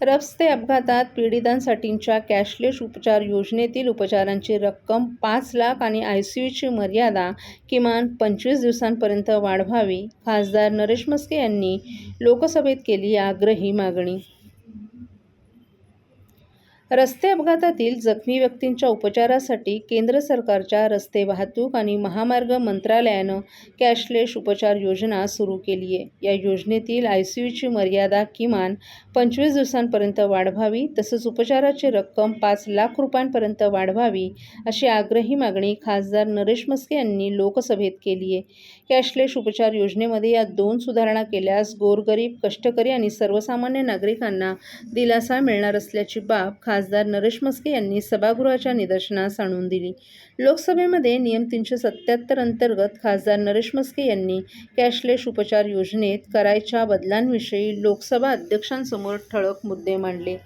रस्ते अपघातात पीडितांसाठींच्या कॅशलेस उपचार योजनेतील उपचारांची रक्कम पाच लाख आणि आय सी यूची मर्यादा किमान पंचवीस दिवसांपर्यंत वाढवावी खासदार नरेश म्हस्के यांनी लोकसभेत केली आग्रही मागणी. रस्ते अपघातातील जखमी व्यक्तींच्या उपचारासाठी केंद्र सरकारच्या रस्ते वाहतूक आणि महामार्ग मंत्रालयानं कॅशलेस उपचार योजना सुरू केली आहे. या योजनेतील आय सी यूची मर्यादा किमान पंचवीस दिवसांपर्यंत वाढवावी तसंच उपचाराची रक्कम पाच लाख रुपयांपर्यंत वाढवावी अशी आग्रही मागणी खासदार नरेश मस्के यांनी लोकसभेत केली आहे. कॅशलेस उपचार योजनेमध्ये या दोन सुधारणा केल्यास गोरगरीब कष्टकरी आणि सर्वसामान्य नागरिकांना दिलासा मिळणार असल्याची बाब खासदार नरेश मस्के यांनी सभागृहाच्या निदर्शनास आणून दिली. लोकसभेमध्ये नियम तीनशे सत्याहत्तर अंतर्गत खासदार नरेश मस्के यांनी कॅशलेस उपचार योजनेत करायच्या बदलांविषयी लोकसभा अध्यक्षांसमोर ठळक मुद्दे मांडले.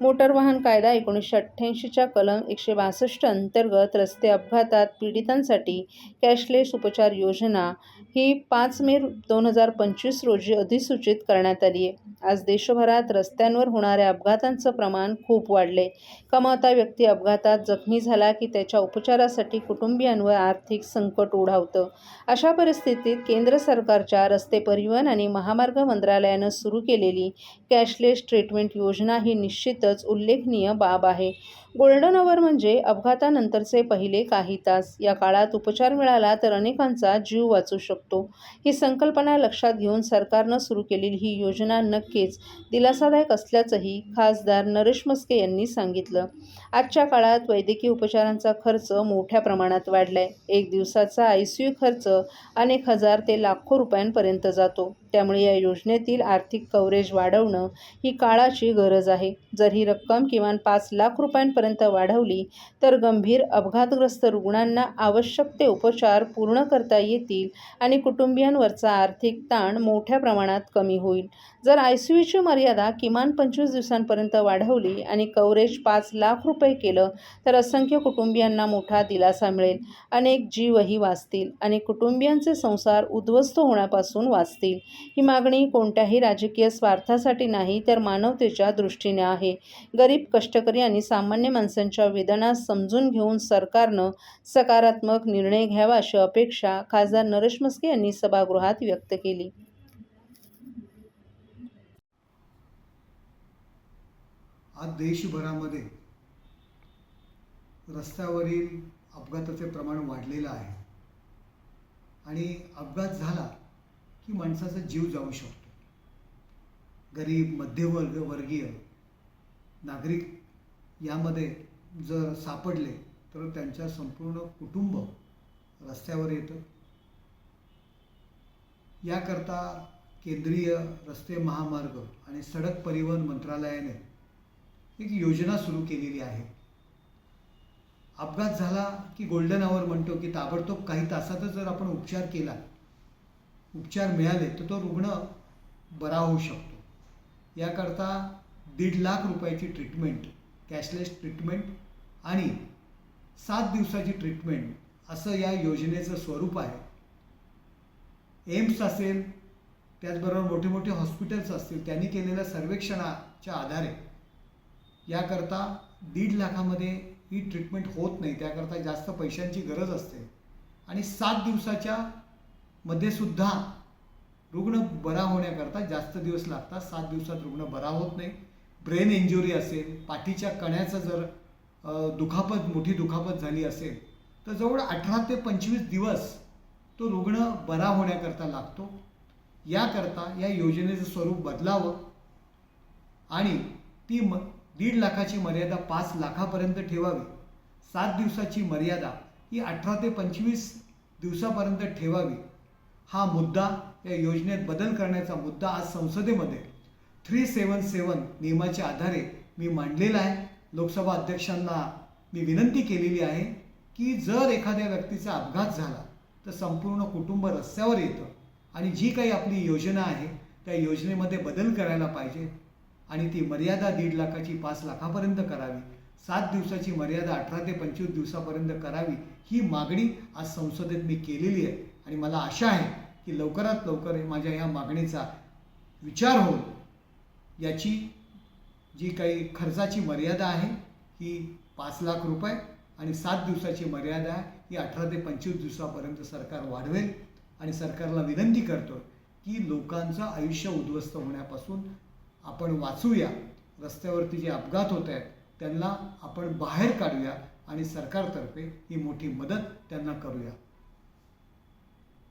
मोटर वाहन कायदा एकोणीसशे अठ्ठ्याऐंशीच्या कलम एकशे बासष्ट अंतर्गत रस्ते अपघातात पीडितांसाठी कॅशलेस उपचार योजना ही पाच मे दोन हजार पंचवीस रोजी अधिसूचित करण्यात आली आहे. आज देशभरात रस्त्यांवर होणाऱ्या अपघातांचं प्रमाण खूप वाढले. कमावता व्यक्ती अपघातात जखमी झाला की त्याच्या उपचारासाठी कुटुंबियांवर आर्थिक संकट ओढावतं. अशा परिस्थितीत केंद्र सरकारच्या रस्ते परिवहन आणि महामार्ग मंत्रालयानं सुरू केलेली कॅशलेस ट्रीटमेंट योजना ही निश्चित निश्चितच उल्लेखनीय बाब आहे. गोल्डन अवर म्हणजे अपघातानंतरचे पहिले काही तास. या काळात उपचार मिळाला तर अनेकांचा जीव वाचू शकतो. ही संकल्पना लक्षात घेऊन सरकारनं सुरू केलेली ही योजना नक्कीच दिलासादायक असल्याचंही खासदार नरेश मस्के यांनी सांगितलं. आजच्या काळात वैद्यकीय उपचारांचा खर्च मोठ्या प्रमाणात वाढलाय. एक दिवसाचा आय सी यू खर्च अनेक हजार ते लाखो रुपयांपर्यंत जातो. त्यामुळे या योजनेतील आर्थिक कव्हरेज वाढवणं ही काळाची गरज आहे. जर ही रक्कम किमान पाच लाख रुपयांपर्यंत वाढवली तर गंभीर अपघातग्रस्त रुग्णांना आवश्यक ते उपचार पूर्ण करता येतील आणि कुटुंबियांवरचा आर्थिक ताण मोठ्या प्रमाणात कमी होईल. जर आय सी यूची मर्यादा किमान पंचवीस दिवसांपर्यंत वाढवली आणि कव्हरेज पाच लाख रुपये केलं तर असंख्य कुटुंबियांना मोठा दिलासा मिळेल. अनेक जीवही वाचतील आणि कुटुंबियांचे संसार उद्ध्वस्त होण्यापासून वाचतील. ही मागणी कोणत्याही राजकीय स्वार्थासाठी नाही तर मानवतेच्या दृष्टीने आहे. गरीब कष्टकरी आणि सामान्य माणसांच्या वेदना समजून घेऊन सरकारनं सकारात्मक निर्णय घ्यावा अशी अपेक्षा खासदार नरेश मस्के यांनी सभागृहात व्यक्त केली. आज देशभरामध्ये रस्त्यावरील अपघाताचे प्रमाण वाढलेलं आहे. आणि अपघात झाला की माणसाचा जीव जाऊ शकतो. गरीब मध्यवर्ग वर्गीय नागरिक यामध्ये जर सापडले तर त्यांच्या संपूर्ण कुटुंब रस्त्यावर येतं. याकरता केंद्रीय रस्ते महामार्ग आणि सडक परिवहन मंत्रालयाने एक योजना सुरू केलेली आहे. अपघात झाला की गोल्डन आवर म्हणतो की ताबडतोब काही तासातच जर आपण उपचार केला उपचार मिळाले तर तो रुग्ण बरा होऊ शकतो. याकरता दीड लाख रुपयाची ट्रीटमेंट कॅशलेस ट्रीटमेंट आणि सात दिवसाची ट्रीटमेंट असं या योजनेचं स्वरूप आहे. एम्स असेल त्याचबरोबर मोठे मोठे हॉस्पिटल्स असतील त्यांनी केलेल्या सर्वेक्षणाच्या आधारे याकरता दीड लाखामध्ये ही ट्रीटमेंट होत नाही. त्याकरता जास्त पैशांची गरज असते. आणि सात दिवसाच्या मध्ये सुद्धा रुग्ण बरा होण्याकरता जास्त दिवस लागतात. सात दिवसात रुग्ण बरा होत नाही. ब्रेन इंजुरी असेल पाठीच्या कण्याचं जर दुखापत मोठी दुखापत झाली असेल तर जवळ अठरा ते पंचवीस दिवस तो रुग्ण बरा होण्याकरता लागतो. याकरता या योजनेचं स्वरूप बदलावं आणि ती म दीड लाखाची मर्यादा पाच लाखापर्यंत ठेवावी. सात दिवसाची मर्यादा ही अठरा ते पंचवीस दिवसापर्यंत ठेवावी. हा मुद्दा या योजनेत बदल करण्याचा मुद्दा आज संसदेमध्ये थ्री सेवन सेवन नियमाच्या आधारे मी मांडलेला आहे. लोकसभा अध्यक्षांना मी विनंती केलेली आहे की जर एखाद्या व्यक्तीचा अपघात झाला तर संपूर्ण कुटुंब रस्त्यावर येतं आणि जी काही आपली योजना आहे त्या योजनेमध्ये बदल करायला पाहिजे आणि ती मर्यादा दीड लाखाची पाच लाखापर्यंत करावी. सात दिवसाची मर्यादा अठरा ते पंचवीस दिवसापर्यंत करावी ही मागणी आज संसदेत मी केलेली आहे. आणि मला आशा आहे की लवकरात लवकर माझ्या या मागणीचा विचार होईल याची जी काही खर्चाची मर्यादा आहे ही पाच लाख रुपये आणि सात दिवसाची मर्यादा आहे ही अठरा ते पंचवीस दिवसापर्यंत सरकार वाढवेल. आणि सरकारला विनंती करतो की लोकांचं आयुष्य उद्ध्वस्त होण्यापासून आपण वाचूया. रस्त्यावरती जे अपघात होत आहेत त्यांना आपण बाहेर काढूया आणि सरकारतर्फे ही मोठी मदत त्यांना करूया.